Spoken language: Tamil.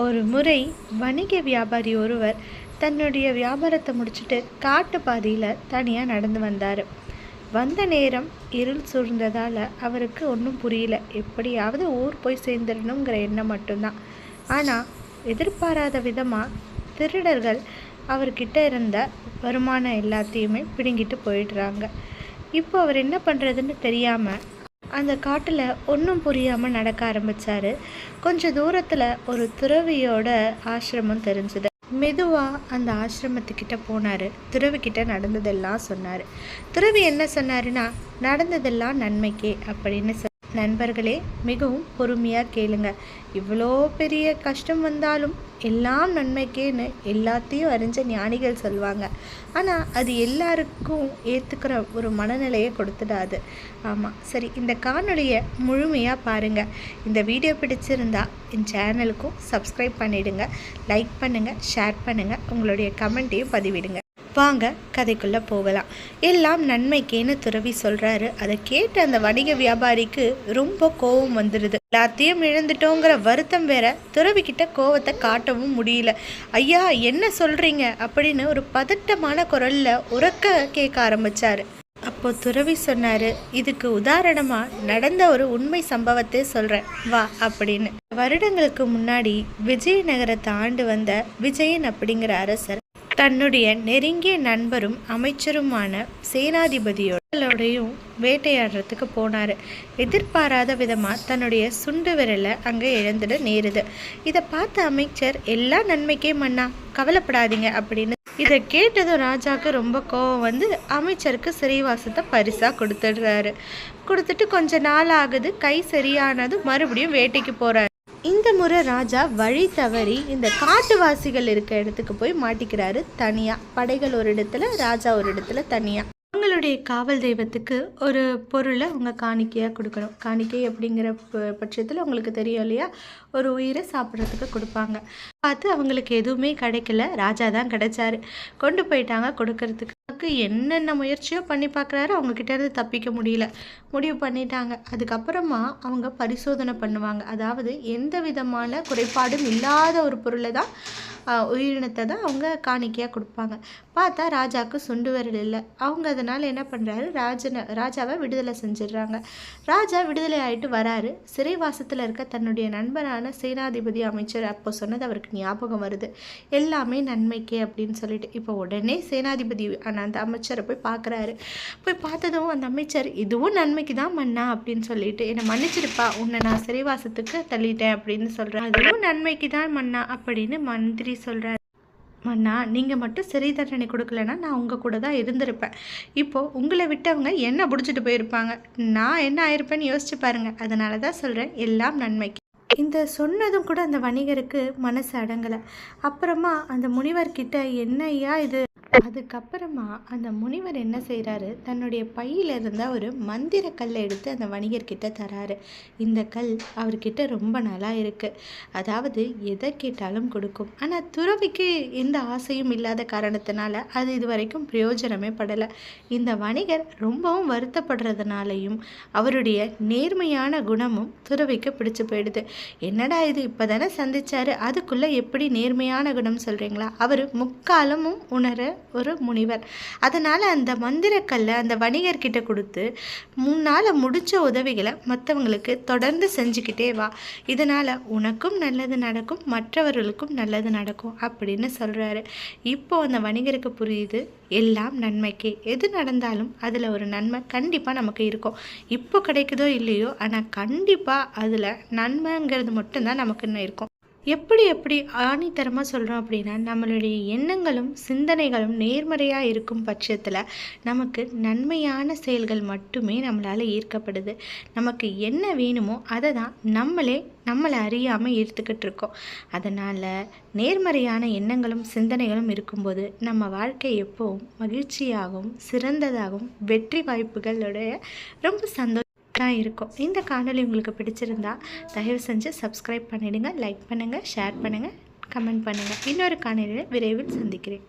ஒரு முறை வணிக வியாபாரி ஒருவர் தன்னுடைய வியாபாரத்தை முடிச்சுட்டு காட்டு பாதையில் தனியாக நடந்து வந்தார். வந்த நேரம் இருள் சூழ்ந்ததால் அவருக்கு ஒன்றும் புரியல. எப்படியாவது ஊர் போய் சேர்ந்துடணுங்கிற எண்ணம் மட்டும்தான். ஆனால் எதிர்பாராத விதமாக திருடர்கள் அவர்கிட்ட இருந்த வருமானம் எல்லாத்தையுமே பிடுங்கிட்டு போயிடுறாங்க. இப்போ அவர் என்ன பண்ணுறதுன்னு தெரியாமல் அந்த காட்டில் ஒன்றும் புரியாமல் நடக்க ஆரம்பித்தார் கொஞ்சம் தூரத்தில் ஒரு துறவியோட ஆசிரமம் தெரிஞ்சுது. மெதுவாக அந்த ஆசிரமத்துக்கிட்ட போனார். துறவிக்கிட்ட நடந்ததெல்லாம் சொன்னார். துறவி என்ன சொன்னாருன்னா நடந்ததெல்லாம் நன்மைக்கே அப்படின்னு சொ நண்பர்களே மிகவும் பொறுமையாக கேளுங்க. இவ்வளோ பெரிய கஷ்டம் வந்தாலும் எல்லாம் நன்மைக்கேன்னு எல்லாத்தையும் அறிஞ்ச ஞானிகள் சொல்லுவாங்க ஆனால் அது எல்லாருக்கும் ஏற்றுக்கிற ஒரு மனநிலையை கொடுத்துடாது. ஆமாம் சரி இந்த காணொலியை முழுமையாக பாருங்கள் இந்த வீடியோ பிடிச்சிருந்தா என் சேனலுக்கும் சப்ஸ்கிரைப் பண்ணிவிடுங்க லைக் பண்ணுங்கள் ஷேர் பண்ணுங்கள் உங்களுடைய கமெண்ட்டையும் பதிவிடுங்க. வாங்க கதைக்குள்ளே போகலாம். எல்லாம் நன்மைக்கேன்னு துறவி சொல்கிறாரு அதை கேட்ட அந்த வணிக வியாபாரிக்கு ரொம்ப கோபம் வந்துடுது. எல்லாத்தையும் இழந்துட்டோங்கிற வருத்தம் வேற துறவிக்கிட்ட கோவத்தை காட்டவும் முடியல. ஐயா என்ன சொல்கிறீங்க அப்படின்னு ஒரு பதட்டமான குரலில் உறக்க கேட்க ஆரம்பித்தார் அப்போ துறவி சொன்னார் இதுக்கு உதாரணமாக நடந்த ஒரு உண்மை சம்பவத்தை சொல்கிறேன் வா அப்படின்னு. வருடங்களுக்கு முன்னாடி விஜயநகரத்தை ஆண்டு வந்த விஜயன் அப்படிங்கிற அரசர் தன்னுடைய நெருங்கிய நண்பரும் அமைச்சருமான சேனாதிபதியோடையும் வேட்டையாடுறதுக்கு போனார். எதிர்பாராத விதமாக தன்னுடைய சுண்டு விரலை அங்கே இழந்துட நேருது. இதை பார்த்த அமைச்சர் எல்லா நன்மைக்கே மன்னா கவலைப்படாதீங்க அப்படின்னு. இதை கேட்டதும் ராஜாவுக்கு ரொம்ப கோவம் வந்து அமைச்சருக்கு சிறைவாசத்தை பரிசாக கொடுத்துடுறாரு. கொடுத்துட்டு கொஞ்ச நாள் ஆகுது கை சரியானதும் மறுபடியும் வேட்டைக்கு போகிறாரு இந்த முறை ராஜா வழி தவறி இந்த காட்டுவாசிகள் இருக்க இடத்துக்கு போய் மாட்டிக்கிறாரு தனியாக படைகள் ஒரு இடத்துல ராஜா ஒரு இடத்துல தனியாக அவங்களுடைய காவல் தெய்வத்துக்கு ஒரு பொருளை அவங்க காணிக்கையாக கொடுக்கணும். காணிக்கை அப்படிங்கிற பட்சத்தில் உங்களுக்கு தெரியும் இல்லையா? ஒரு உயிரை சாப்பிட்றதுக்கு கொடுப்பாங்க. பார்த்து அவங்களுக்கு எதுவுமே கிடைக்கல. ராஜா தான் கிடைச்சாரு. கொண்டு போயிட்டாங்க கொடுக்கறதுக்கு. என்னென்ன முயற்சியோ பண்ணி பார்க்குறாரு அவங்கக்கிட்டேருந்து தப்பிக்க முடியல. முடிவு பண்ணிட்டாங்க. அதுக்கப்புறமா அவங்க பரிசோதனை பண்ணுவாங்க. அதாவது எந்த விதமான குறைபாடும் இல்லாத ஒரு பொருளை தான் உயிரினத்தை தான் அவங்க காணிக்கையாக கொடுப்பாங்க. பார்த்தா ராஜாவுக்கு சுண்டு விரல் இல்லை. அவங்க அதனால் என்ன பண்ணுறாரு ராஜனை ராஜாவை விடுதலை செஞ்சிடுறாங்க. ராஜா விடுதலை ஆகிட்டு வராரு. சிறைவாசத்தில் இருக்க தன்னுடைய நண்பரான சேனாதிபதி அமைச்சர் அப்போ சொன்னது அவருக்கு ஞாபகம் வருது. எல்லாமே நன்மைக்கே அப்படின்னு சொல்லிட்டு. இப்போ உடனே சேனாதிபதி அந்த அமைச்சரை போய் பார்க்குறாரு. போய் பார்த்ததும் அந்த அமைச்சர் இதுவும் நன்மைக்கு தான் மன்னா அப்படின்னு சொல்லிட்டு என்னை மன்னிச்சிருப்பா உன்னை நான் சிறைவாசத்துக்கு தள்ளிட்டேன் அப்படின்னு சொல்கிறேன் அதுவும் நன்மைக்கு தான் மன்னா அப்படின்னு மந்திரி சொல்கிறார் மன்னா நீங்கள் மட்டும் சிறை தண்டனை கொடுக்கலன்னா நான் உங்கள் கூட தான் இருந்திருப்பேன். இப்போது உங்களை விட்டவங்க என்ன பிடிச்சிட்டு போயிருப்பாங்க? நான் என்ன ஆயிருப்பேன்னு யோசிச்சு பாருங்கள் அதனால தான் சொல்கிறேன் எல்லாம் நன்மைக்கு. இந்த சொன்னதும் கூட அந்த வணிகருக்கு மனசு அடங்கலை. அப்புறமா அந்த முனிவர்கிட்ட என்னையா இது? அதுக்கப்புறமா அந்த முனிவர் என்ன செய்கிறாரு தன்னுடைய பையில் இருந்த ஒரு மந்திர கல்லை எடுத்து அந்த வணிகர்கிட்ட தராரு. இந்த கல் அவர்கிட்ட ரொம்ப நல்லா இருக்குது அதாவது எதை கேட்டாலும் கொடுக்கும். ஆனால் துறவிக்கு எந்த ஆசையும் இல்லாத காரணத்தினால அது இது வரைக்கும் பிரயோஜனமே படலை. இந்த வணிகர் ரொம்பவும் வருத்தப்படுறதுனாலையும் அவருடைய நேர்மையான குணமும் துறவிக்கு பிடிச்சு போயிடுது. என்னடா இது இப்போ தானே சந்திச்சாரு? அதுக்குள்ளே எப்படி நேர்மையான குணம் சொல்கிறீங்களா அவர் முக்காலமும் உணர ஒரு முனிவர். அதனால் அந்த மந்திரக்கல்லை அந்த வணிகர்கிட்ட கொடுத்து முன்னால் முடிச்ச உதவிகளை மற்றவங்களுக்கு தொடர்ந்து செஞ்சுக்கிட்டே வா. இதனால் உனக்கும் நல்லது நடக்கும் மற்றவர்களுக்கும் நல்லது நடக்கும் அப்படின்னு சொல்கிறாரு இப்போ அந்த வணிகருக்கு புரியுது எல்லாம் நன்மைக்கே. எது நடந்தாலும் அதில் ஒரு நன்மை கண்டிப்பாக நமக்கு இருக்கும். இப்போ கிடைக்குதோ இல்லையோ ஆனால் கண்டிப்பாக அதில் நன்மைங்கிறது மட்டும்தான் நமக்கு இருக்கும். எப்படி எப்படி ஆணித்தரமாக சொல்கிறோம் அப்படின்னா நம்மளுடைய எண்ணங்களும் சிந்தனைகளும் நேர்மறையாக இருக்கும் பட்சத்தில் நமக்கு நன்மையான செயல்கள் மட்டுமே நம்மளால் ஈர்க்கப்படுது. நமக்கு என்ன வேணுமோ அதை தான் நம்மளே நம்மளை அறியாமல் ஈர்த்துக்கிட்டு இருக்கோம். அதனால் நேர்மறையான எண்ணங்களும் சிந்தனைகளும் இருக்கும்போது நம்ம வாழ்க்கை எப்போவும் மகிழ்ச்சியாகவும் சிறந்ததாகவும் வெற்றி வாய்ப்புகளுடைய ரொம்ப சந்தோஷம் தான் இருக்கும். இந்த காணொலி உங்களுக்கு பிடிச்சிருந்தா தயவு செஞ்சு சப்ஸ்கிரைப் பண்ணிவிடுங்க லைக் பண்ணுங்கள் ஷேர் பண்ணுங்கள் கமெண்ட் பண்ணுங்கள் இன்னொரு காணொலியில் விரைவில் சந்திக்கிறேன்.